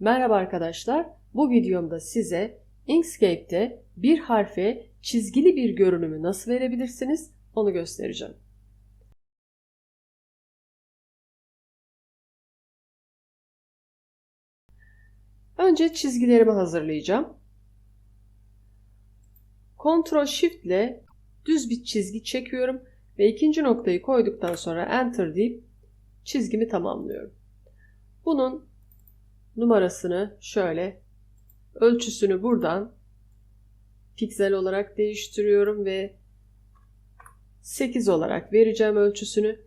Merhaba arkadaşlar. Bu videomda size Inkscape'te bir harfe çizgili bir görünümü nasıl verebilirsiniz onu göstereceğim. Önce çizgilerimi hazırlayacağım. Ctrl Shift ile düz bir çizgi çekiyorum ve ikinci noktayı koyduktan sonra Enter deyip çizgimi tamamlıyorum. Bunun numarasını şöyle ölçüsünü buradan piksel olarak değiştiriyorum ve 8 olarak vereceğim ölçüsünü.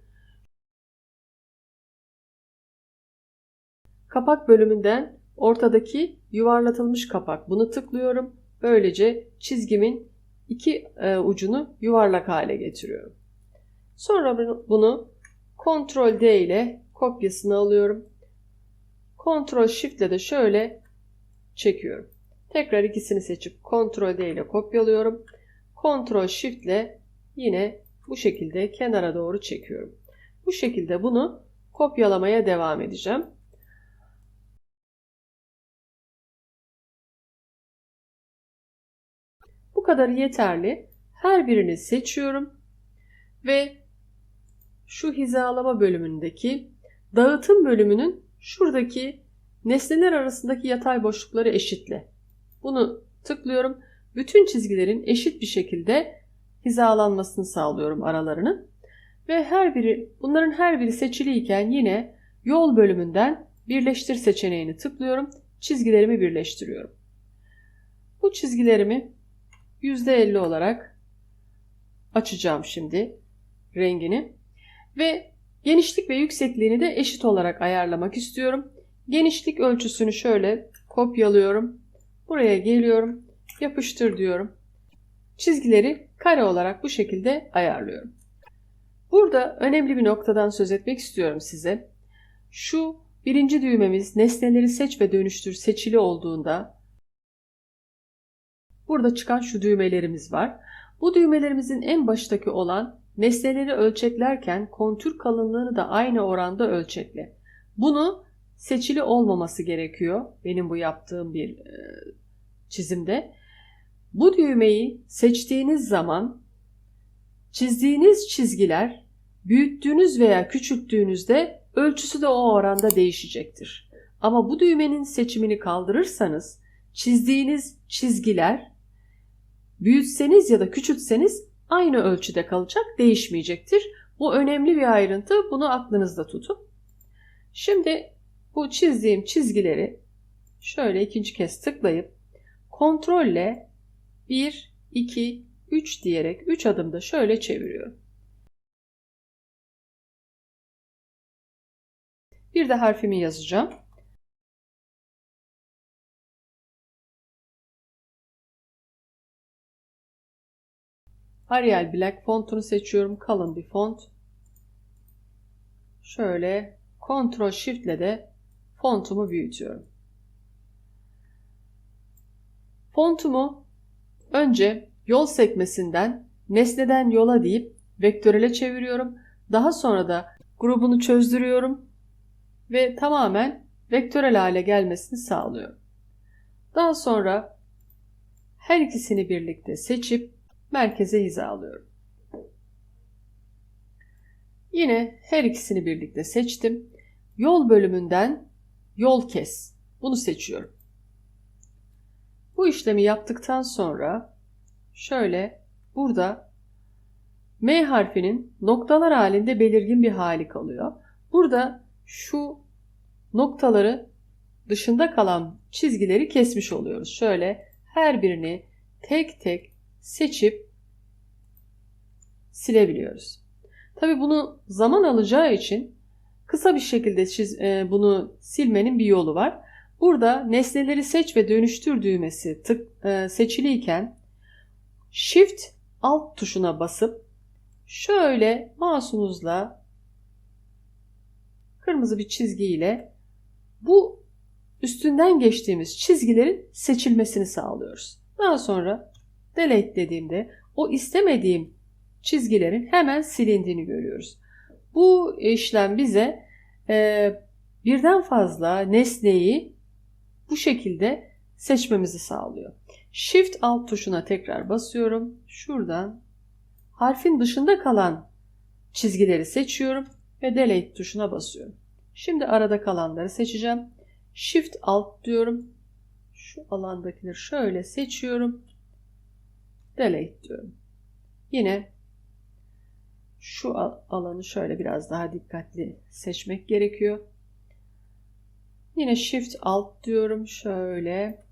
Kapak bölümünden ortadaki yuvarlatılmış kapak bunu tıklıyorum. Böylece çizgimin iki e, ucunu yuvarlak hale getiriyorum. Sonra bunu Ctrl D ile kopyasını alıyorum. Ctrl Shift ile de şöyle çekiyorum. Tekrar ikisini seçip Ctrl D ile kopyalıyorum. Ctrl Shift ile yine bu şekilde kenara doğru çekiyorum. Bu şekilde bunu kopyalamaya devam edeceğim. Bu kadar yeterli. Her birini seçiyorum ve şu hizalama bölümündeki dağıtım bölümünün şuradaki nesneler arasındaki yatay boşlukları eşitle. Bunu tıklıyorum. Bütün çizgilerin eşit bir şekilde hizalanmasını sağlıyorum aralarını. Ve her biri bunların her biri seçiliyken yine yol bölümünden birleştir seçeneğini tıklıyorum. Çizgilerimi birleştiriyorum. Bu çizgilerimi %50 olarak açacağım şimdi rengini. Ve genişlik ve yüksekliğini de eşit olarak ayarlamak istiyorum. Genişlik ölçüsünü şöyle kopyalıyorum. Buraya geliyorum. Yapıştır diyorum. Çizgileri kare olarak bu şekilde ayarlıyorum. Burada önemli bir noktadan söz etmek istiyorum size. Şu birinci düğmemiz nesneleri seç ve dönüştür seçili olduğunda burada çıkan şu düğmelerimiz var. Bu düğmelerimizin en baştaki olan nesneleri ölçeklerken kontür kalınlığını da aynı oranda ölçekle. Bunu seçili olmaması gerekiyor benim bu yaptığım bir e, çizimde. Bu düğmeyi seçtiğiniz zaman çizdiğiniz çizgiler büyüttüğünüz veya küçülttüğünüzde ölçüsü de o oranda değişecektir. Ama bu düğmenin seçimini kaldırırsanız çizdiğiniz çizgiler büyütseniz ya da küçültseniz aynı ölçüde kalacak, değişmeyecektir. Bu önemli bir ayrıntı. Bunu aklınızda tutun. Şimdi bu çizdiğim çizgileri şöyle ikinci kez tıklayıp kontrolle 1, 2, 3 diyerek 3 adımda şöyle çeviriyorum. Bir de harfimi yazacağım. Arial Black fontunu seçiyorum. Kalın bir font. Şöyle Ctrl Shift ile de fontumu büyütüyorum. Fontumu önce yol sekmesinden nesneden yola deyip vektörele çeviriyorum. Daha sonra da grubunu çözdürüyorum ve tamamen vektörel hale gelmesini sağlıyorum. Daha sonra her ikisini birlikte seçip merkeze hizalıyorum. Yine her ikisini birlikte seçtim. Yol bölümünden yol kes. Bunu seçiyorum. Bu işlemi yaptıktan sonra şöyle burada M harfinin noktalar halinde belirgin bir hali kalıyor. Burada şu noktaları dışında kalan çizgileri kesmiş oluyoruz. Şöyle her birini tek tek seçip silebiliyoruz. Tabi bunu zaman alacağı için kısa bir şekilde çiz, e, bunu silmenin bir yolu var. Burada nesneleri seç ve dönüştür düğmesi tık, e, seçiliyken Shift alt tuşuna basıp şöyle mouse'unuzla kırmızı bir çizgiyle bu üstünden geçtiğimiz çizgilerin seçilmesini sağlıyoruz. Daha sonra delete dediğimde o istemediğim çizgilerin hemen silindiğini görüyoruz. Bu işlem bize e, birden fazla nesneyi bu şekilde seçmemizi sağlıyor. Shift alt tuşuna tekrar basıyorum. Şuradan harfin dışında kalan çizgileri seçiyorum ve delete tuşuna basıyorum. Şimdi arada kalanları seçeceğim. Shift alt diyorum. Şu alandakileri şöyle seçiyorum. Delete diyorum. Yine şu alanı şöyle biraz daha dikkatli seçmek gerekiyor. Yine Shift Alt diyorum. Şöyle.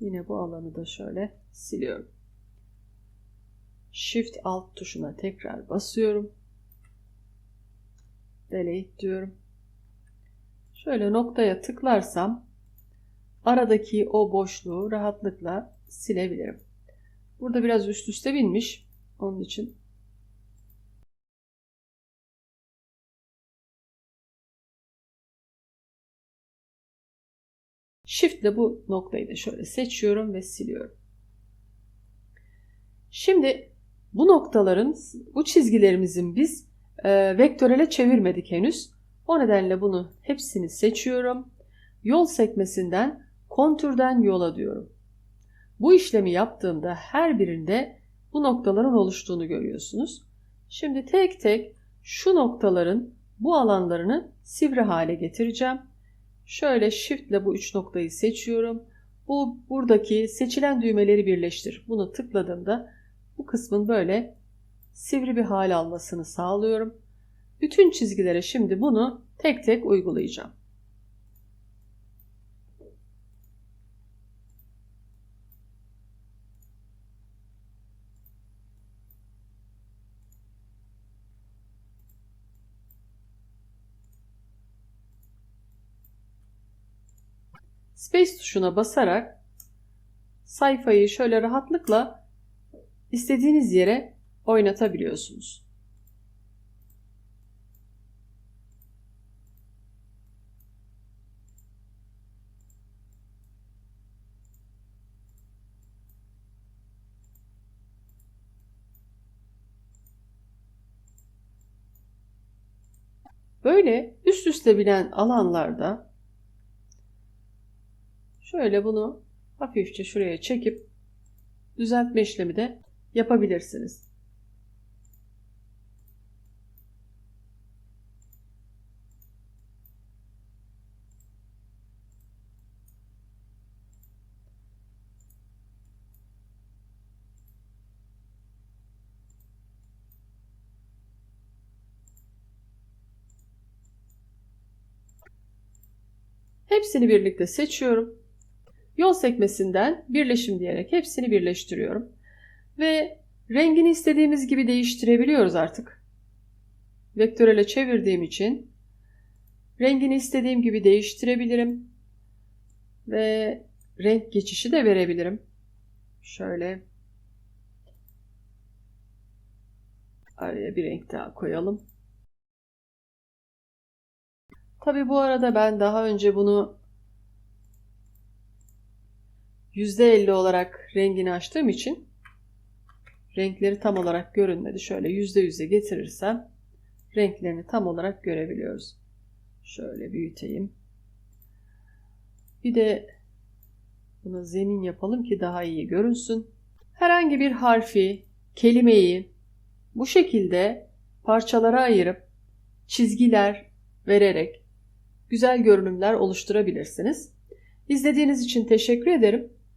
Yine bu alanı da şöyle siliyorum. Shift Alt tuşuna tekrar basıyorum. Delete diyorum. Şöyle noktaya tıklarsam aradaki o boşluğu rahatlıkla silebilirim. Burada biraz üst üste binmiş. Onun için Shift ile bu noktayı da şöyle seçiyorum ve siliyorum. Şimdi bu noktaların, bu çizgilerimizin biz e, vektörele çevirmedik henüz. O nedenle bunu hepsini seçiyorum. Yol sekmesinden kontürden yola diyorum. Bu işlemi yaptığımda her birinde bu noktaların oluştuğunu görüyorsunuz. Şimdi tek tek şu noktaların bu alanlarını sivri hale getireceğim. Şöyle shift ile bu üç noktayı seçiyorum. Bu buradaki seçilen düğmeleri birleştir. Bunu tıkladığımda bu kısmın böyle sivri bir hal almasını sağlıyorum. Bütün çizgilere şimdi bunu tek tek uygulayacağım. Space tuşuna basarak sayfayı şöyle rahatlıkla istediğiniz yere oynatabiliyorsunuz. Böyle üst üste binen alanlarda Şöyle bunu hafifçe şuraya çekip düzeltme işlemi de yapabilirsiniz. Hepsini birlikte seçiyorum. Yol sekmesinden birleşim diyerek hepsini birleştiriyorum. Ve rengini istediğimiz gibi değiştirebiliyoruz artık. Vektörele çevirdiğim için rengini istediğim gibi değiştirebilirim. Ve renk geçişi de verebilirim. Şöyle araya bir renk daha koyalım. Tabi bu arada ben daha önce bunu %50 olarak rengini açtığım için renkleri tam olarak görünmedi. Şöyle %100'e getirirsem renklerini tam olarak görebiliyoruz. Şöyle büyüteyim. Bir de buna zemin yapalım ki daha iyi görünsün. Herhangi bir harfi, kelimeyi bu şekilde parçalara ayırıp çizgiler vererek güzel görünümler oluşturabilirsiniz. İzlediğiniz için teşekkür ederim.